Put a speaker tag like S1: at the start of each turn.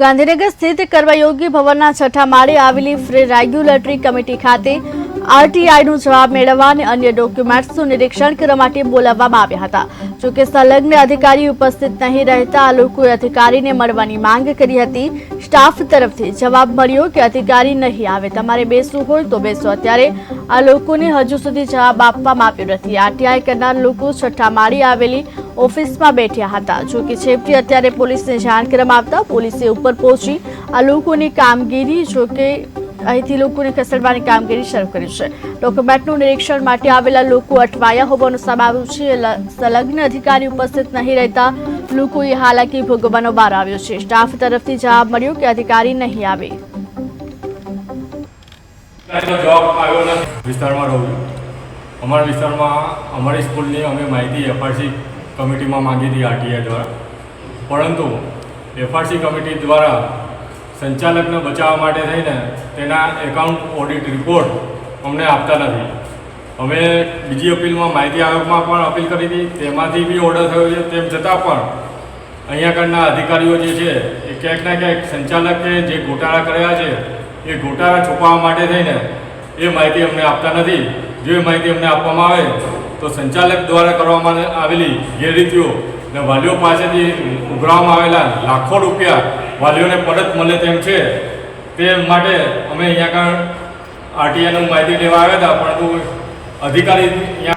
S1: ગાંધીનગર સ્થિત કર્મયોગી ભવનના છઠ્ઠા માળે આવેલી ફ્રી રેગ્યુલેટરી કમિટી ખાતે આરટીઆઈનો જવાબ મેળવવા અને અન્ય ડોક્યુમેન્ટ્સનું નિરીક્ષણ કરવા માટે બોલાવવામાં આવ્યા હતા. જોકે સંલગ્ન અધિકારી ઉપસ્થિત નહીં રહેતા આ લોકોએ અધિકારીને મળવાની માંગ કરી હતી. સ્ટાફ તરફથી જવાબ મળ્યો કે અધિકારી નહીં આવે. તમારે બેસવું હોય તો બેસો. અત્યારે આ લોકોને હજુ સુધી જવાબ આપવામાં આવ્યો નથી. આરટીઆઈ કરનાર લોકો છઠ્ઠા માળી આવેલી ઓફિસમાં બેઠ્યા હતા. જો કે છેવટે અત્યારે પોલીસને જાણ કરવામાં આવતા પોલીસે ઉપર પહોંચી આ લોકોની કામગીરી જો કે અહીંથી લોકોને ખસેડવાની કામગીરી શરૂ કરી છે. ડોક્યુમેન્ટનું નિરીક્ષણ માટે આવેલા લોકો અટવાયા હોવાનું સામે છે. સંલગ્ન અધિકારી ઉપસ્થિત નહીં રહેતા લોકોએ હાલાકી ભોગવવાનો વાર આવ્યો છે. સ્ટાફ તરફથી જવાબ મળ્યો કે અધિકારી નહીં આવે.
S2: અમારા વિસ્તારમાં, અમારી સ્કૂલની અમે માહિતી એફઆરસી કમિટીમાં માંગી હતી આરટીઆઈ દ્વારા. પરંતુ એફઆરસી કમિટી દ્વારા સંચાલકને બચાવવા માટે થઈને તેના એકાઉન્ટ ઓડિટ રિપોર્ટ અમને આપતા નથી. અમે બીજી અપીલમાં માહિતી આયોગમાં પણ અપીલ કરી હતી. તેમાંથી બી ઓર્ડર થયો છે તેમ છતાં પણ અહીંયા આગળના અધિકારીઓ જે છે એ ક્યાંક ના ક્યાંક સંચાલકે જે ગોટાળા કર્યા છે એ ગોટાળા છુપાવવા માટે થઈને એ માહિતી અમને આપતા નથી. જો માહિતી અમને આપવામાં આવે, તો સંચાલક દ્વારા કરવામાં આવેલી ગેરરીતિઓ ને વાલીઓ પાસેથી ઉઘરાવવામાં આવેલા લાખો રૂપિયા વાલીઓને પરત મળે તેમ છે, તે માટે અમે અહીંયા આગળ આરટીઆઈનું માહિતી લેવા આવ્યા હતા, પરંતુ અધિકારી અહીંયા